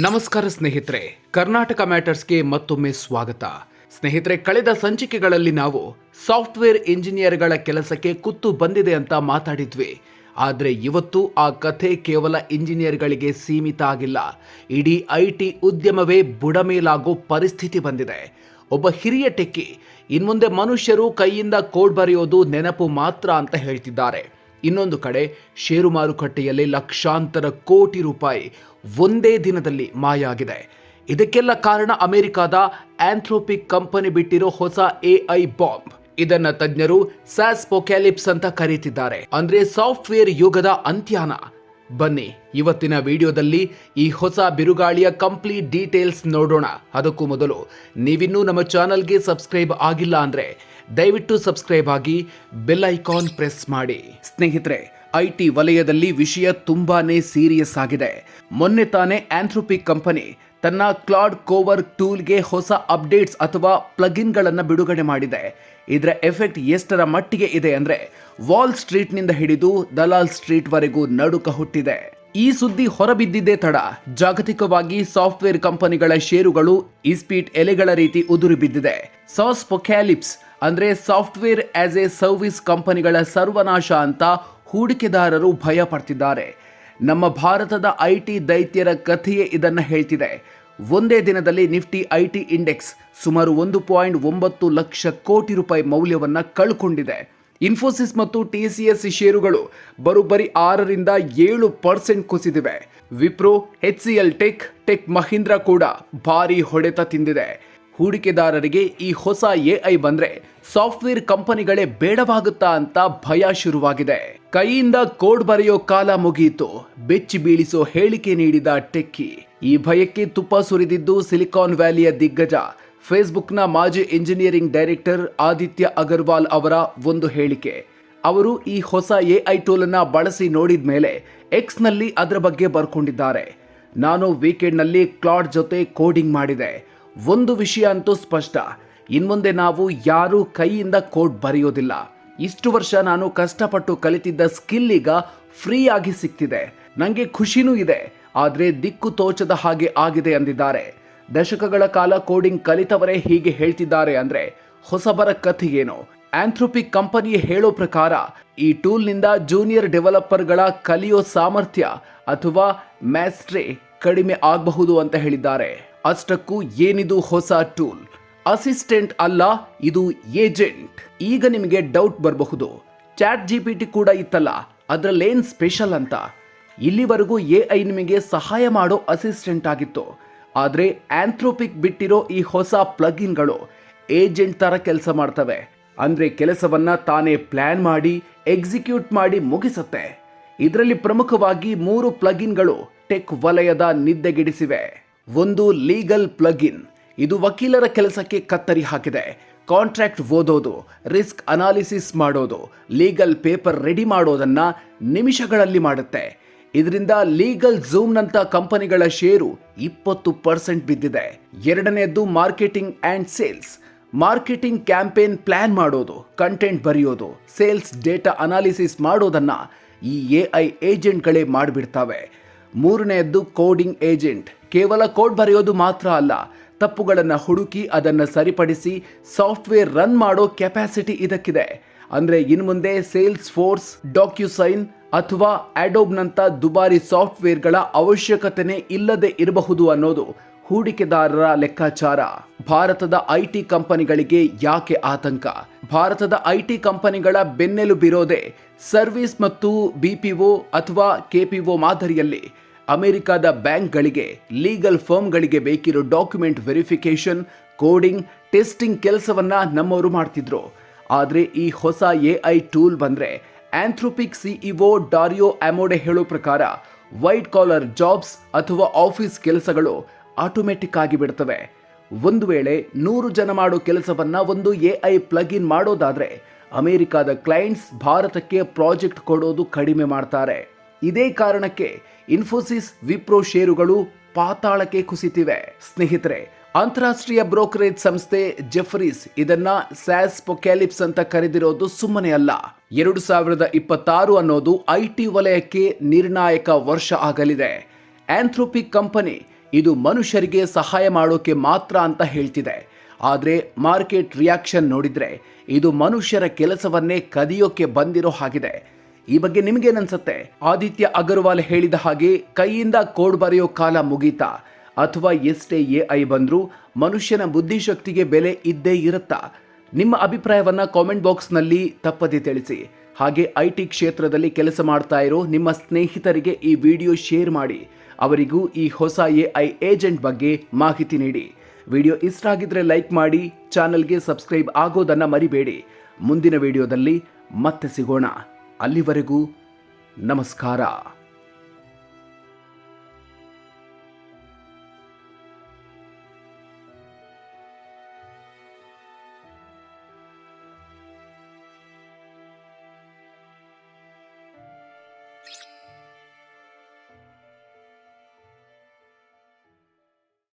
ನಮಸ್ಕಾರ ಸ್ನೇಹಿತರೆ, ಕರ್ನಾಟಕ ಮ್ಯಾಟರ್ಸ್ಗೆ ಮತ್ತೊಮ್ಮೆ ಸ್ವಾಗತ. ಸ್ನೇಹಿತರೆ, ಕಳೆದ ಸಂಚಿಕೆಗಳಲ್ಲಿ ನಾವು ಸಾಫ್ಟ್ವೇರ್ ಇಂಜಿನಿಯರ್ಗಳ ಕೆಲಸಕ್ಕೆ ಕುತ್ತು ಬಂದಿದೆ ಅಂತ ಮಾತಾಡಿದ್ವಿ. ಆದರೆ ಇವತ್ತು ಆ ಕಥೆ ಕೇವಲ ಇಂಜಿನಿಯರ್ಗಳಿಗೆ ಸೀಮಿತ ಆಗಿಲ್ಲ. ಇಡೀ ಐ ಟಿ ಉದ್ಯಮವೇ ಬುಡಮೇಲಾಗೋ ಪರಿಸ್ಥಿತಿ ಬಂದಿದೆ. ಒಬ್ಬ ಹಿರಿಯ ಟೆಕ್ಕಿ, ಇನ್ಮುಂದೆ ಮನುಷ್ಯರು ಕೈಯಿಂದ ಕೋಡ್ ಬರೆಯೋದು ನೆನಪು ಮಾತ್ರ ಅಂತ ಹೇಳ್ತಿದ್ದಾರೆ. ಇನ್ನೊಂದು ಕಡೆ ಷೇರು ಮಾರುಕಟ್ಟೆಯಲ್ಲಿ ಲಕ್ಷಾಂತರ ಕೋಟಿ ರೂಪಾಯಿ ಒಂದೇ ದಿನದಲ್ಲಿ ಮಾಯಾಗಿದೆ. ಇದಕ್ಕೆಲ್ಲ ಕಾರಣ ಅಮೆರಿಕದ ಆಂಥ್ರೋಪಿಕ್ ಕಂಪನಿ ಬಿಟ್ಟಿರೋ ಹೊಸ ಎಐ ಬಾಂಬ್. ಇದನ್ನ ತಜ್ಞರು ಸ್ಯಾಸ್ ಪೊಕ್ಯಾಲಿಪ್ಸ್ ಅಂತ ಕರೀತಿದ್ದಾರೆ. ಅಂದ್ರೆ ಸಾಫ್ಟ್ವೇರ್ ಯುಗದ ಅಂತ್ಯಾನ. ಬನ್ನಿ, ಇವತ್ತಿನ ವಿಡಿಯೋದಲ್ಲಿ ಈ ಹೊಸ ಬಿರುಗಾಳಿಯ ಕಂಪ್ಲೀಟ್ ಡೀಟೇಲ್ಸ್ ನೋಡೋಣ. ಅದಕ್ಕೂ ಮೊದಲು ನೀವಿನ್ನೂ ನಮ್ಮ ಚಾನಲ್ಗೆ ಸಬ್ಸ್ಕ್ರೈಬ್ ಆಗಿಲ್ಲ ಅಂದ್ರೆ ದಯವಿಟ್ಟು ಸಬ್ಸ್ಕ್ರೈಬ್ ಆಗಿ ಬೆಲ್ ಐಕಾನ್ ಪ್ರೆಸ್ ಮಾಡಿ. ಸ್ನೇಹಿತರೆ ಐಟಿ ವಲಯದಲ್ಲಿ ವಿಷಯ ತುಂಬಾನೇ ಸೀರಿಯಸ್ ಆಗಿದೆ. ಮೊನ್ನೆ ತಾನೇ ಆಂಥ್ರೋಪಿಕ್ ಕಂಪನಿ ತನ್ನ ಕ್ಲಾಡ್ ಕೋವರ್ ಟೂಲ್ಗೆ ಹೊಸ ಅಪ್ಡೇಟ್ಸ್ ಅಥವಾ ಪ್ಲಗಿನ್ಗಳನ್ನು ಬಿಡುಗಡೆ ಮಾಡಿದೆ. ಇದರ ಎಫೆಕ್ಟ್ ಎಷ್ಟರ ಮಟ್ಟಿಗೆ ಇದೆ ಅಂದ್ರೆ, ವಾಲ್ ಸ್ಟ್ರೀಟ್ನಿಂದ ಹಿಡಿದು ದಲಾಲ್ ಸ್ಟ್ರೀಟ್ ವರೆಗೂ ನಡುಕ ಹುಟ್ಟಿದೆ. ಈ ಸುದ್ದಿ ಹೊರಬಿದ್ದಿದ್ದೇ ತಡ. ಜಾಗತಿಕವಾಗಿ ಸಾಫ್ಟ್ವೇರ್ ಕಂಪನಿಗಳ ಷೇರುಗಳು ಇಸ್ಪೀಟ್ ಎಲೆಗಳ ರೀತಿ ಉದುರಿ ಬಿದ್ದಿದೆ. ಸಾಸ್ ಪೊಕ್ಯಾಲಿಪ್ಸ್ ಅಂದ್ರೆ ಸಾಫ್ಟ್ವೇರ್ ಆಸ್ ಎ ಸರ್ವಿಸ್ ಕಂಪನಿಗಳ ಸರ್ವನಾಶ ಅಂತ ಹೂಡಿಕೆದಾರರು ಭಯ ಪಡ್ತಿದ್ದಾರೆ ನಮ್ಮ ಭಾರತದ ಐ ಟಿ ದೈತ್ಯರ ಕಥೆಯೇ ಇದನ್ನು ಹೇಳ್ತಿದೆ. ಒಂದೇ ದಿನದಲ್ಲಿ ನಿಫ್ಟಿ ಐ ಟಿ ಇಂಡೆಕ್ಸ್ ಸುಮಾರು ಒಂದು ಪಾಯಿಂಟ್ ಒಂಬತ್ತು ಲಕ್ಷ ಕೋಟಿ ರೂಪಾಯಿ ಮೌಲ್ಯವನ್ನು ಕಳ್ಕೊಂಡಿದೆ. ಇನ್ಫೋಸಿಸ್ ಮತ್ತು ಟಿ ಸಿ ಎಸ್ ಷೇರುಗಳು ಬರೋಬ್ಬರಿ ಆರರಿಂದ ಏಳು percent ಕುಸಿದಿವೆ. Wipro, H C L Tech Tech Mahindra ಕೂಡ ಭಾರಿ ಹೊಡೆತ ತಿಂದಿದೆ. ಹೂಡಿಕೆದಾರರಿಗೆ ಈ ಹೊಸ ಎಐ ಬಂದ್ರೆ ಸಾಫ್ಟ್ವೇರ್ ಕಂಪನಿಗಳೇ ಬೇಡವಾಗುತ್ತಾ ಅಂತ ಭಯ ಶುರುವಾಗಿದೆ. ಕೈಯಿಂದ ಕೋಡ್ ಬರೆಯೋ ಕಾಲ ಮುಗಿಯಿತು. ಬೆಚ್ಚಿ ಬೀಳಿಸೋ ಹೇಳಿಕೆ ನೀಡಿದ ಟೆಕ್ಕಿ. ಈ ಭಯಕ್ಕೆ ತುಪ್ಪ ಸುರಿದಿದ್ದು ಸಿಲಿಕಾನ್ ವ್ಯಾಲಿಯ ದಿಗ್ಗಜ. ಫೇಸ್ಬುಕ್ನ ಮಾಜಿ ಇಂಜಿನಿಯರಿಂಗ್ ಡೈರೆಕ್ಟರ್ ಆದಿತ್ಯ ಅಗರ್ವಾಲ್ ಅವರ ಒಂದು ಹೇಳಿಕೆ. ಅವರು ಈ ಹೊಸ ಎಐ ಟೂಲ್ ಅನ್ನ ಬಳಸಿ ನೋಡಿದ ಮೇಲೆ ಎಕ್ಸ್ನಲ್ಲಿ ಅದರ ಬಗ್ಗೆ ಬರ್ಕೊಂಡಿದ್ದಾರೆ. ನಾನು ವೀಕೆಂಡ್ನಲ್ಲಿ ಕ್ಲಾಡ್ ಜೊತೆ ಕೋಡಿಂಗ್ ಮಾಡಿದೆ. ಒಂದು ವಿಷಯ ಅಂತೂ ಸ್ಪಷ್ಟ. ಇನ್ಮುಂದೆ ನಾವು ಯಾರೂ ಕೈಯಿಂದ ಕೋಡ್ ಬರೆಯೋದಿಲ್ಲ. ಇಷ್ಟು ವರ್ಷ ನಾನು ಕಷ್ಟಪಟ್ಟು ಕಲಿತಿದ್ದ ಸ್ಕಿಲ್ ಈಗ ಫ್ರೀ ಆಗಿ ಸಿಕ್ತಿದೆ. ನನಗೆ ಖುಷಿನೂ ಇದೆ. ಆದರೆ ದಿಕ್ಕು ತೋಚದ ಹಾಗೆ ಆಗಿದೆ ಅಂದಿದ್ದಾರೆ. ದಶಕಗಳ ಕಾಲ ಕೋಡಿಂಗ್ ಕಲಿತವರೇ ಹೀಗೆ ಹೇಳ್ತಿದ್ದಾರೆ ಅಂದ್ರೆ ಹೊಸಬರ ಕಥೆಯೇನು ಆಂಥ್ರೋಪಿಕ್ ಕಂಪನಿ ಹೇಳೋ ಪ್ರಕಾರ ಈ ಟೂಲ್ನಿಂದ ಜೂನಿಯರ್ ಡೆವಲಪರ್ಗಳ ಕಲಿಯೋ ಸಾಮರ್ಥ್ಯ ಅಥವಾ ಮ್ಯಾಸ್ಟ್ರಿ ಕಡಿಮೆ ಆಗಬಹುದು ಅಂತ ಹೇಳಿದ್ದಾರೆ. ಅಷ್ಟಕ್ಕೂ ಏನಿದು ಹೊಸ ಟೂಲ್? ಅಸಿಸ್ಟೆಂಟ್ ಅಲ್ಲ, ಇದು ಏಜೆಂಟ್. ಈಗ ನಿಮಗೆ ಡೌಟ್ ಬರಬಹುದು. ಚಾಟ್ ಜಿ ಪಿ ಟಿ ಕೂಡ ಇತ್ತಲ್ಲ ಅದರಲ್ಲೇನ್ ಸ್ಪೆಷಲ್ ಅಂತ? ಇಲ್ಲಿವರೆಗೂ ಎ ಐ ನಿಮಗೆ ಸಹಾಯ ಮಾಡೋ ಅಸಿಸ್ಟೆಂಟ್ ಆಗಿತ್ತು. ಆದರೆ ಆಂಥ್ರೋಪಿಕ್ ಬಿಟ್ಟಿರೋ ಈ ಹೊಸ ಪ್ಲಗಿನ್ಗಳು ಏಜೆಂಟ್ ತರ ಕೆಲಸ ಮಾಡ್ತವೆ. ಅಂದ್ರೆ ಕೆಲಸವನ್ನ ತಾನೇ ಪ್ಲಾನ್ ಮಾಡಿ, ಎಕ್ಸಿಕ್ಯೂಟ್ ಮಾಡಿ ಮುಗಿಸುತ್ತೆ. ಇದರಲ್ಲಿ ಪ್ರಮುಖವಾಗಿ ಮೂರು ಪ್ಲಗಿನ್ಗಳು ಟೆಕ್ ವಲಯದ ನಿದ್ದೆಗೆಡಿಸಿವೆ. ಒಂದು ಲೀಗಲ್ ಪ್ಲಗಿನ್ ಇದು ವಕೀಲರ ಕೆಲಸಕ್ಕೆ ಕತ್ತರಿ ಹಾಕಿದೆ. ಕಾಂಟ್ರಾಕ್ಟ್ ಓದೋದು, ರಿಸ್ಕ್ ಅನಾಲಿಸಿಸ್ ಮಾಡೋದು, ಲೀಗಲ್ ಪೇಪರ್ ರೆಡಿ ಮಾಡೋದನ್ನ ನಿಮಿಷಗಳಲ್ಲಿ ಮಾಡುತ್ತೆ. ಇದರಿಂದ ಲೀಗಲ್ ಝೂಮ್ನಂತ ಕಂಪನಿಗಳ ಷೇರು ಇಪ್ಪತ್ತು ಪರ್ಸೆಂಟ್ ಬಿದ್ದಿದೆ. ಎರಡನೆಯದ್ದು marketing and sales. Marketing campaign plan ಮಾಡೋದು, ಕಂಟೆಂಟ್ ಬರೆಯೋದು, ಸೇಲ್ಸ್ ಡೇಟಾ ಅನಾಲಿಸಿಸ್ ಮಾಡೋದನ್ನ ಈ ಎ ಐ ಏಜೆಂಟ್ಗಳೇ ಮಾಡಿಬಿಡ್ತಾವೆ. ಮೂರನೆಯದ್ದು ಕೋಡಿಂಗ್ ಏಜೆಂಟ್. ಕೇವಲ ಕೋಡ್ ಬರೆಯೋದು ಮಾತ್ರ ಅಲ್ಲ, ತಪ್ಪುಗಳನ್ನು ಹುಡುಕಿ ಅದನ್ನು ಸರಿಪಡಿಸಿ ಸಾಫ್ಟ್ವೇರ್ ರನ್ ಮಾಡೋ ಕೆಪಾಸಿಟಿ ಇದಕ್ಕಿದೆ. ಅಂದರೆ ಇನ್ನು ಮುಂದೆ ಸೇಲ್ಸ್ ಫೋರ್ಸ್ ಡಾಕ್ಯುಸೈನ್ ಅಥವಾ ಆಡೋಬ್ನಂಥ ದುಬಾರಿ ಸಾಫ್ಟ್ವೇರ್ಗಳ ಅವಶ್ಯಕತೆನೇ ಇಲ್ಲದೆ ಇರಬಹುದು ಅನ್ನೋದು ಹೂಡಿಕೆದಾರರ ಲೆಕ್ಕಾಚಾರ. ಭಾರತದ ಐಟಿ ಕಂಪನಿಗಳಿಗೆ ಯಾಕೆ ಆತಂಕ? ಭಾರತದ ಐಟಿ ಕಂಪನಿಗಳ ಬೆನ್ನೆಲುಬಿರೋದೇ ಸರ್ವಿಸ್ ಮತ್ತು ಬಿಪಿಒ ಅಥವಾ ಕೆಪಿಒ ಮಾದರಿಯಲ್ಲಿ. ಅಮೆರಿಕದ ಬ್ಯಾಂಕ್ಗಳಿಗೆ, ಲೀಗಲ್ ಫರ್ಮ್ಗಳಿಗೆ ಬೇಕಿರೋ ಡಾಕ್ಯುಮೆಂಟ್ ವೆರಿಫಿಕೇಶನ್ ಕೋಡಿಂಗ್, ಟೆಸ್ಟಿಂಗ್ ಕೆಲಸವನ್ನ ನಮ್ಮವರು ಮಾಡ್ತಿದ್ರು. ಆದರೆ ಈ ಹೊಸ ಎ ಐ ಟೂಲ್ ಬಂದರೆ ಆಂಥ್ರೋಪಿಕ್ ಸಿಇಒ ಡಾರಿಯೋ ಅಮೋಡೆ ಹೇಳೋ ಪ್ರಕಾರ ವೈಟ್ ಕಾಲರ್ ಜಾಬ್ಸ್ ಅಥವಾ ಆಫೀಸ್ ಕೆಲಸಗಳು ಆಟೋಮೆಟಿಕ್ ಆಗಿ ಬಿಡ್ತವೆ. ಒಂದು ವೇಳೆ ನೂರು ಜನ ಮಾಡೋ ಕೆಲಸವನ್ನ ಒಂದು ಎ ಐ ಪ್ಲಗ್ ಇನ್ ಮಾಡೋದಾದ್ರೆ ಅಮೆರಿಕದ ಕ್ಲೈಂಟ್ಸ್ ಭಾರತಕ್ಕೆ ಪ್ರಾಜೆಕ್ಟ್ ಕೊಡೋದು ಕಡಿಮೆ ಮಾಡ್ತಾರೆ. ಇದೇ ಕಾರಣಕ್ಕೆ ಇನ್ಫೋಸಿಸ್ ವಿಪ್ರೋ ಷೇರುಗಳು ಪಾತಾಳಕ್ಕೆ ಕುಸಿತಿವೆ. ಸ್ನೇಹಿತರೆ, ಅಂತಾರಾಷ್ಟ್ರೀಯ ಬ್ರೋಕರೇಜ್ ಸಂಸ್ಥೆ ಜೆಫರೀಸ್ ಇದನ್ನ ಸ್ಯಾಸ್ ಪೊಕ್ಯಾಲಿಪ್ಸ್ ಅಂತ ಕರೆದಿರೋದು ಸುಮ್ಮನೆ ಅಲ್ಲ. ಎರಡು ಸಾವಿರದ ಇಪ್ಪತ್ತಾರು ಅನ್ನೋದು ಐ ಟಿ ವಲಯಕ್ಕೆ ನಿರ್ಣಾಯಕ ವರ್ಷ ಆಗಲಿದೆ. ಆಂಥ್ರೋಪಿಕ್ ಕಂಪನಿ ಇದು ಮನುಷ್ಯರಿಗೆ ಸಹಾಯ ಮಾಡೋಕೆ ಮಾತ್ರ ಅಂತ ಹೇಳ್ತಿದೆ. ಆದರೆ ಮಾರ್ಕೆಟ್ ರಿಯಾಕ್ಷನ್ ನೋಡಿದ್ರೆ ಇದು ಮನುಷ್ಯರ ಕೆಲಸವನ್ನೇ ಕದಿಯೋಕೆ ಬಂದಿರೋ ಹಾಗಿದೆ. ಈ ಬಗ್ಗೆ ನಿಮಗೇನನ್ಸುತ್ತೆ? ಆದಿತ್ಯ ಅಗರ್ವಾಲ್ ಹೇಳಿದ ಹಾಗೆ ಕೈಯಿಂದ ಕೋಡ್ ಬರೆಯೋ ಕಾಲ ಮುಗೀತಾ, ಅಥವಾ ಎಷ್ಟೇ ಎ ಐ ಬಂದರೂ ಮನುಷ್ಯನ ಬುದ್ಧಿಶಕ್ತಿಗೆ ಬೆಲೆ ಇದ್ದೇ ಇರುತ್ತಾ? ನಿಮ್ಮ ಅಭಿಪ್ರಾಯವನ್ನ ಕಾಮೆಂಟ್ ಬಾಕ್ಸ್ನಲ್ಲಿ ತಪ್ಪದೆ ತಿಳಿಸಿ. ಹಾಗೆ ಐ ಟಿ ಕ್ಷೇತ್ರದಲ್ಲಿ ಕೆಲಸ ಮಾಡ್ತಾ ಇರೋ ನಿಮ್ಮ ಸ್ನೇಹಿತರಿಗೆ ಈ ವಿಡಿಯೋ ಶೇರ್ ಮಾಡಿ. ಅವರಿಗೂ ಈ ಹೊಸ ಎ ಐ ಏಜೆಂಟ್ ಬಗ್ಗೆ ಮಾಹಿತಿ ನೀಡಿ. ವಿಡಿಯೋ ಇಷ್ಟ ಆಗಿದ್ರೆ ಲೈಕ್ ಮಾಡಿ, ಚಾನಲ್ಗೆ ಸಬ್ಸ್ಕ್ರೈಬ್ ಆಗೋದನ್ನ ಮರಿಬೇಡಿ. ಮುಂದಿನ ವಿಡಿಯೋದಲ್ಲಿ ಮತ್ತೆ ಸಿಗೋಣ. ಅಲ್ಲಿವರೆಗೂ ನಮಸ್ಕಾರ.